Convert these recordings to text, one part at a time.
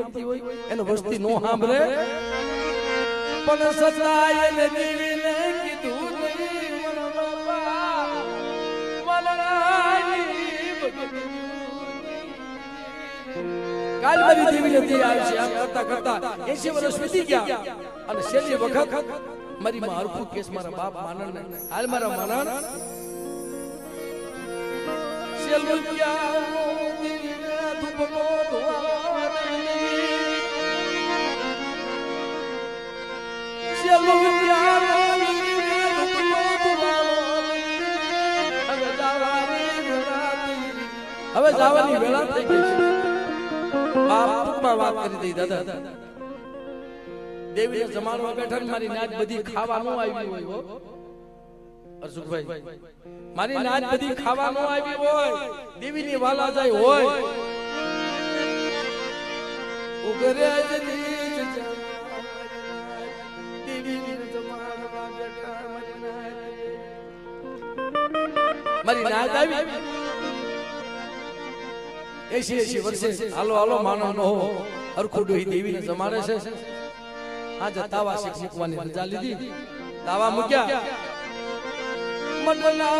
સાંભળતી હોય એને વસ્તી નો સાંભળે. પણ સતાય ને દેવીને કીધું મારા. કાલ મારી દેવી હતી આવી છે આમ કરતા કરતા એસી વર્ષ વીતી ગયા. અને છેલ્લી વખત મારી માં હરખું કેસ મારા બાપ માનણ ને હાલ મારા માનણ છેલ્લું ક્યાં ધૂપ ધૂપનો હવે જવાની વેળા થઈ. ગઈ છે. બાપ ટૂંકમાં વાત કરી દઈ, દાદા. દેવીને જમાડવા બેઠા મારી નાચ બધી ખાવાનું આવી હોય, હો. અરસુખભાઈ, મારી નાચ બધી ખાવાનું આવી હોય, દેવીની વાલા જાય હોય. ઉગરે જની મારી નાચ આવી. એસી એસી વર્ષે હાલો હાલો માનવ નો હરખું ડોહી દેવીને જમાડે છે. આજે તાવા શીખ મૂકવાની રજા લીધી. તાવા મૂક્યા. મનના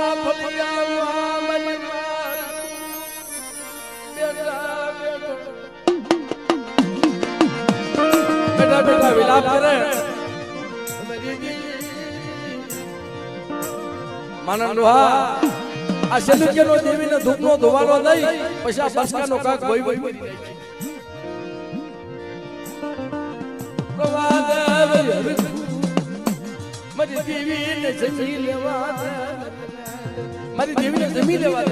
વિલાપ કરે. આ સેલુકેનો દેવીને ધૂપનો ધોવાનો દઈ પછી આ બસકાનો કાક ભોય વઈ કરી. મારી દેવીને જમી લેવા મારી દેવીને જમી લેવા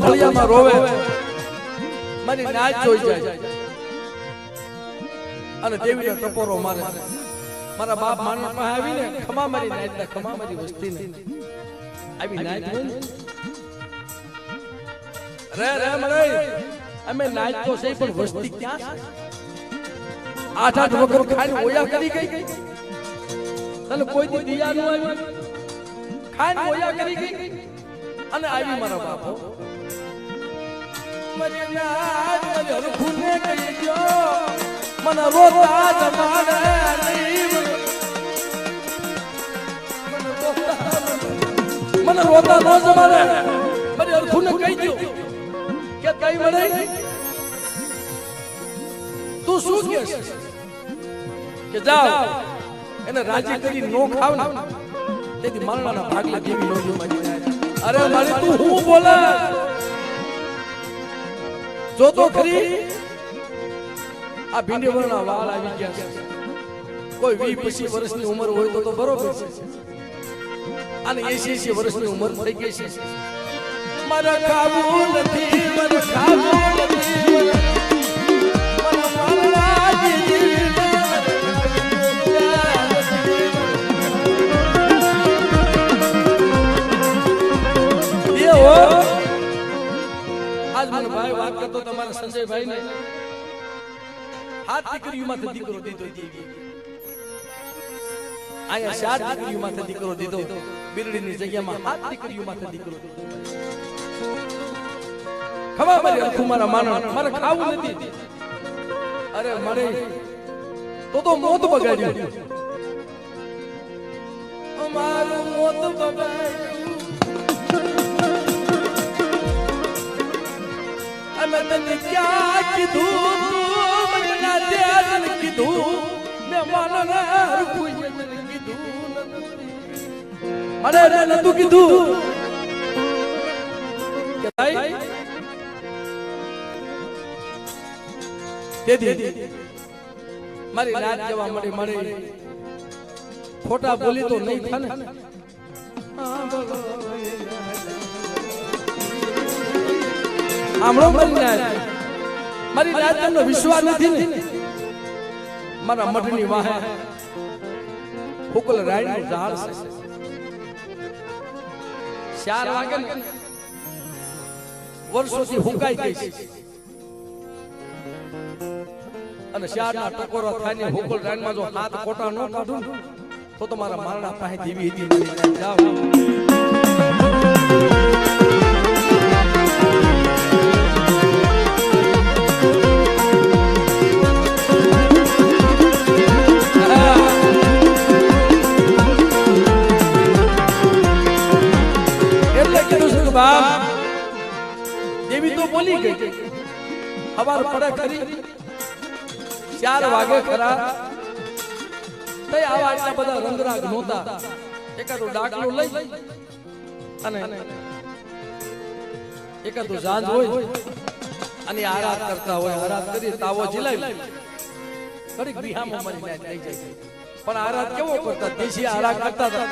ફળિયામાં રોવે મારી નાચ જોઈ જાય. અને દેવીને ટપોરો મારે. મારા. બાપ માણસ પાસે આવીને ખમા મારી નાચ ને ખમા મારી વસ્તી ને આવી નાચ રે રે મને અમે નાચ તો છે પણ વસ્તી ક્યાં છે? આઠ આઠ વખત ખાઈને ઓયા કરી ગઈ. તને કોઈ દી દિયા નું આવ્યું? ખાઈને ઓયા કરી ગઈ. અને આવી મારા બાપો. મને મને મને રોતા નહીં મને રોતા મને ન જમાડે. મને હરખુને કહી દો કે કઈ મળે તું શું કે કે જાવ એને રાજી કરી નો ખાવ ને. તેથી મરણાના ભાગલા જેવી નો અરે મારી, તું હું બોલે જો તો ખરી. આ ભીંડી વર્ણ વાળ આવી ગયા છે. કોઈ વી પચીસ વર્ષની ઉંમર હોય તો તો બરોબર છે. અને એસી એસી વર્ષની ઉંમર થઈ ગઈ છે. મારા કાબુ નથી મારા ખાવું વાત કરતો તમારા સંજયભાઈ ને હાથ દીકરીઓમાંથી દીકરો દીધો દેવી અહીંયા ચાર દીકરીઓમાંથી દીકરો દીધો, બિરડીની જગ્યામાં હાથ દીકરીઓમાંથી દીકરો ખબર મારી અરખું મારા માનવ મારે ખાવું નથી. અરે મને તો તો મોત બગાડ્યું. મારું મોત બગાડ્યું. તને ક્યાં કીધું? તું મને ના ધ્યાન કીધું. મેં હરખું તને કીધું નથી. મને એને નતું કીધું. કે ભાઈ? તેથી મારી રાત જવા મળી મળી ખોટા બોલી તો નહીં થાય ને સાંભળો મારી નાચ મારી તમને વિશ્વાસ નથી મારા મઠની વાહે ફુકલ રાયનું ઝાડ છે. ચાર વાગે વર્ષોથી હુકાઈ ગઈ છે. અને શાળના ટકોરો થાય હુકલ રાનમાં જો હાથ ખોટા ન કાઢું તો તમારા મારણા પાસે જીવી હતી. જાઓ. હવાર પડે કરી. ચાર વાગે ખરા. તઈ આવા આટલા બધા રંગરાગ નહોતા. એકાદું ડાકલું લઈ. અને એકાદું ઝાંઝ હોય. અને આરાધ કરતા હોય આરાધ કરી તાવો જીલાવી ઘડીક બિહામાં મરી જાય પણ આરાધ કેવો કરતા? દેશી આરાધ કરતા હતા.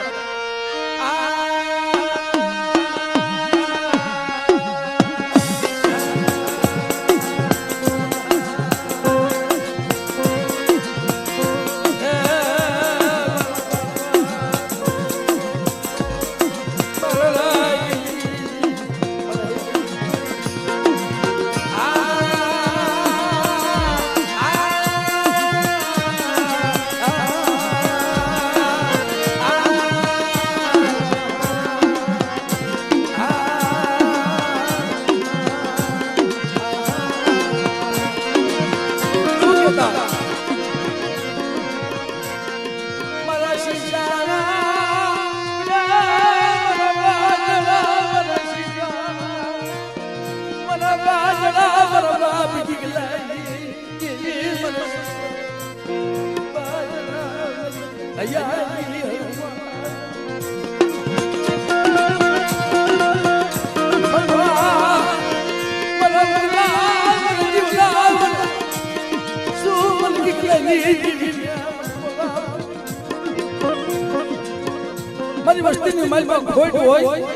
મારા વસ્તીની માલમાં ખોટ હોય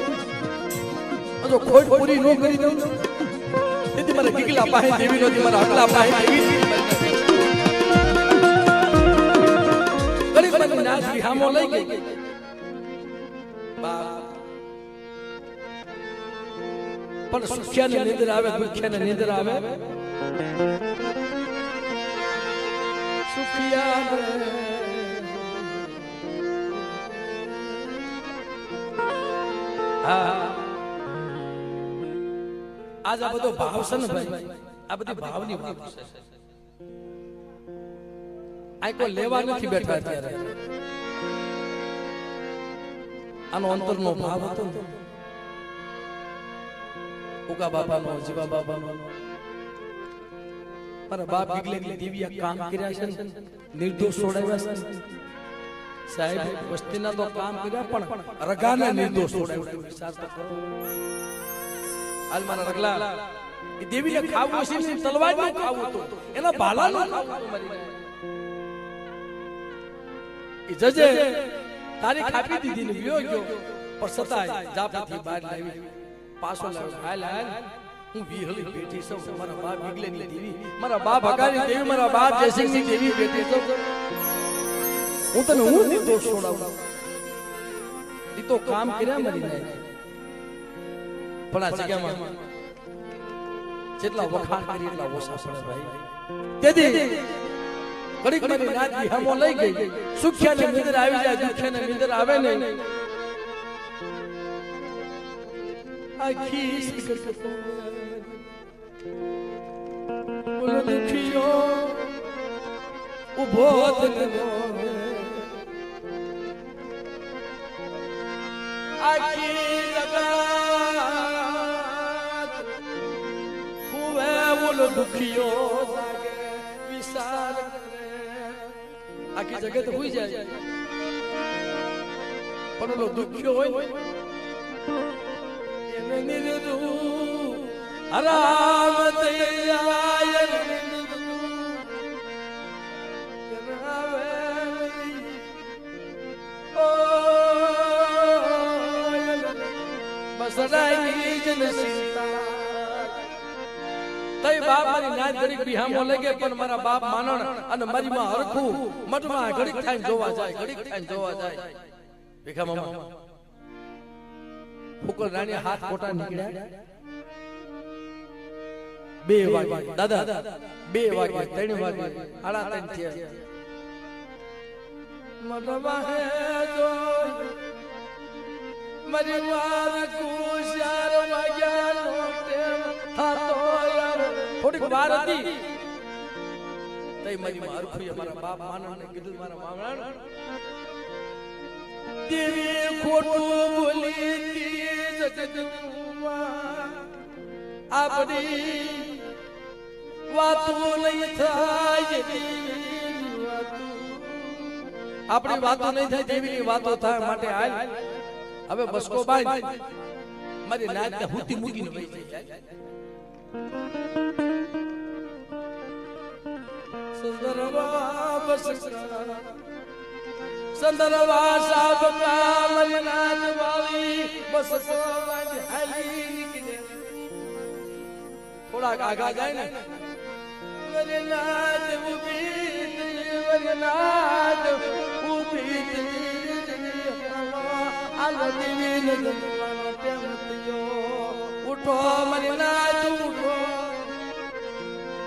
જો ખોટ પૂરી ન કરી દઉં, તેથી મારા ગીગલા પાસે દેવી નથી, મારા હકલા પાસે દેવી વિહામો લઈ ગઈ. પણ સુખ્યાની નિંદર આવે દુખ્યાની નિંદર આવે. સુખિયા આજ આ બધો ભાવ છે ને ભાઈ આ બધી ભાવની વાત છે. આ કોઈ લેવા નથી બેઠા અત્યારે. આનો અંતરનો ભાવ હતો ઉગા બાબાનો જીવા બાબાનો મારા બાપ બીગલેની દિવ્ય કામ કર્યા છે નિર્દોષ છોડાવ્યા છે સાહેબ, વસ્તીના તો કામ કર્યા, પણ રગાને નિર્દોષ છોડાવ્યા વિચાર તો કરો. હાલ મારા રગલા, એ દેવીને ખાવું હશે ને તલવારનું ખાવું હતું. એના ભાલાનું ખાવું મારી. એ જજે તારીખ આપી દીધી ને વિયો ગયો. પણ સતાય જાપથી બહાર લાવી. પાછો લાવ્યો હાલ હાલ, હું વિહળી બેઠી છું. મારા બા બીગલેની દેવી. મારા બા ભગારી દેવી, મારા બા જયસિંહની દેવી બેઠી છું. હું તને હું નિર્દોષ છોડાવું? ઈ તો કામ કર્યા મરી જાય. પણ આ જગ્યામાં જેટલા વખાણ કરી, એટલા ઓછા પડે ભાઈ. તેથી ઘડીક મારી નાત હમો લઈ ગઈ. સુખ્યાને નિંદર આવી જાય, દુખ્યાને નિંદર આવે નહીં. આખી બોલો દુખિયો ઊભો તને આખી જગત હુવે ઓલો દુખિયો કરે આખી જગત હુઈ જાય. પણ ઓલો દુખ્યો હોય એને નિરદુ હરામ દયાય નિરદુ કરાવે. ઓ બાપ મારી નાચ ઘડીક બિહામો લગે પણ મારા બાપ માનણ અને મારી માં હરખું મઠમાં ઘડીક થાય જોવા જાય, ઘડીક થાય જોવા જાય. ભીખા મામા. ફુકર રાણી હાથ ખોટા નીકળ્યા. બે વાગે. દાદા, બે વાગે, ત્રણ વાગે. આડા ત્રણ થયા. મનવા હે જો મરી વાર કુશાર યાર થોડીક વાર હતી. તઈ મારી મારું મારા બાપ માનવને કીધું મારા મામલા દેવી ખોટું બોલી તી જગદમાં આપડી વાતો નહીં થાય આપણી વાતો નહીં થાય દેવીની વાતો થાય માટે હાલ હવે બસકો બાય મારી નાચને હુતી મૂકીને વહી જાય. સુંદરવા બસકા સંદરવા સાબ કામલ નાચ વાવી બસ સોવાજ હાલી નીકળે થોડાક આગા જાય ને વરે નાચ ઊભી તી, વરે ઊભી. આલો દેવી ને જમવાનો ટેમ થયો. ઉઠો મારી ઉઠો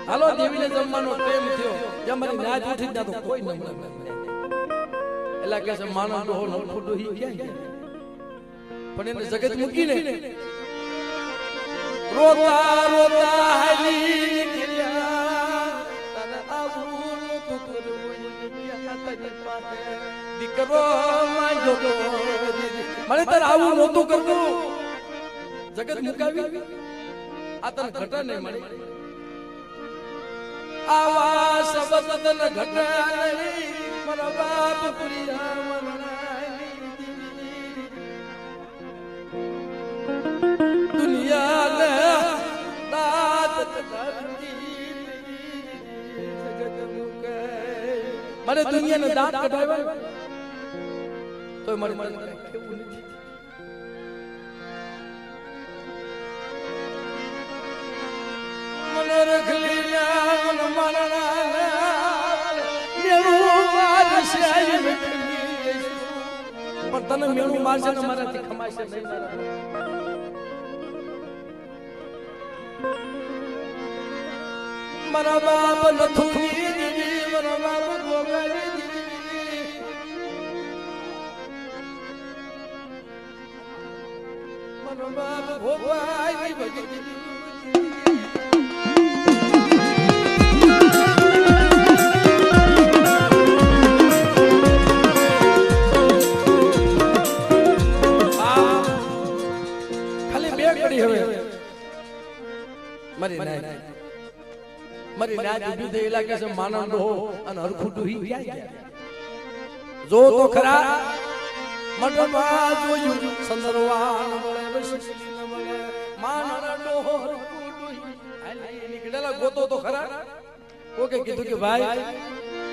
હાલો, દેવીને જમવાનો પ્રેમ થયો. જે મારી નાચ ઉઠી તો કોઈ ન મળે એટલે કે છે માનવ ડોહો નોખું ડોહી, ક્યાં ગયા? પણ એને જગત મૂકીને રોતા રોતા હલી. દીકરો તારે આવું નહોતું કરવું જગત મુકાવી. આ તને ઘટા નહીં મળી આવા શબ્દ તને ઘટા નહીં પુરી બાપ પ્રિયા મનાઈ દુનિયાને દાત કરતી જગત મુકે મને દુનિયાને દાંત કઢાવ્યો તો મને મને કેવું નથી. મને રખલી ના પણ તને મેળું મારશે ને મારા બાપ નથુની દીદી મારા મારી નાય મારી. નાય. ઊભી થઈ લાગે છે માનવ હો અને હરખું ડૂહી ક્યાં ગયા જો તો ખરા મઢમાં જોયું સંદરવાન મળે વૈશિષ્ટી મળે. માનવ ડોહો હરખું ડૂહી નીકળેલા ગોતો તો ખરા. કોકે કીધું કે ભાઈ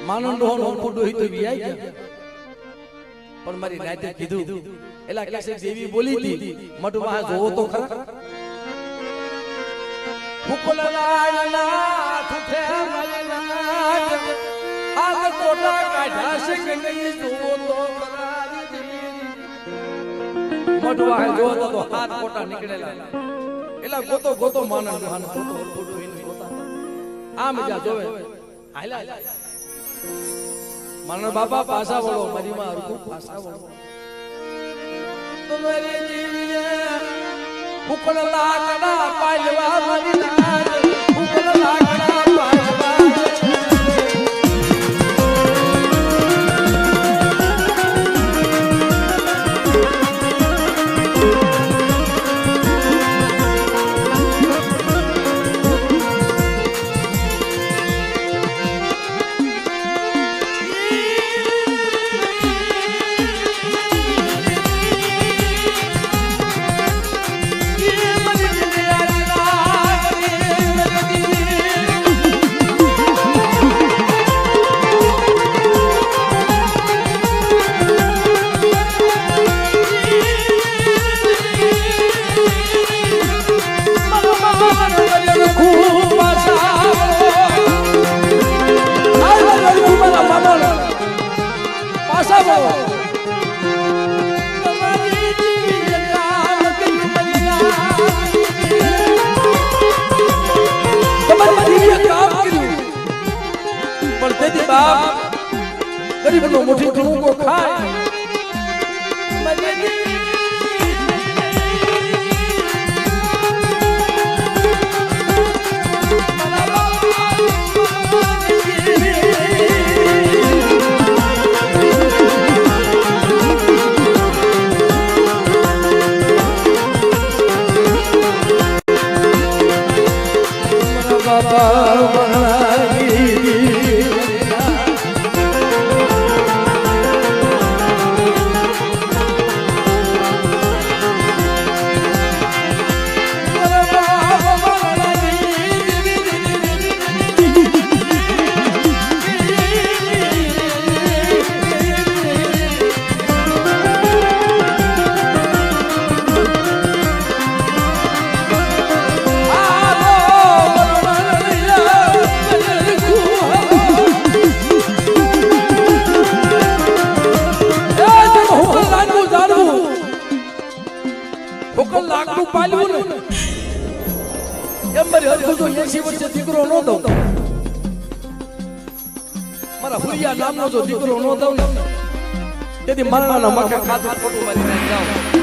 માનવ ડોહો હરખું ડૂહી તો વી ગયા. પણ મારી નાતે કીધું એલા કે દેવી બોલી હતી જોવો તો ખરા. હાથ કોટા નીકળેલા. એલા ગોતો ગોતો માનન માન ગોતો ગોતો એને ગોતા. આમ જા. બાપા પાસા વળો મારી માં પાસા વળો. ફૂકણ લાકડા પાલવા મરી લાજ ફૂકણ Vamos, vamos. મારી હરખું જો 80 વર્ષે દીકરો નો દઉં મારા હુરિયા નામનો જો દીકરો નો દઉં તેથી મરણાના મકા ખોટું મારી જાઉં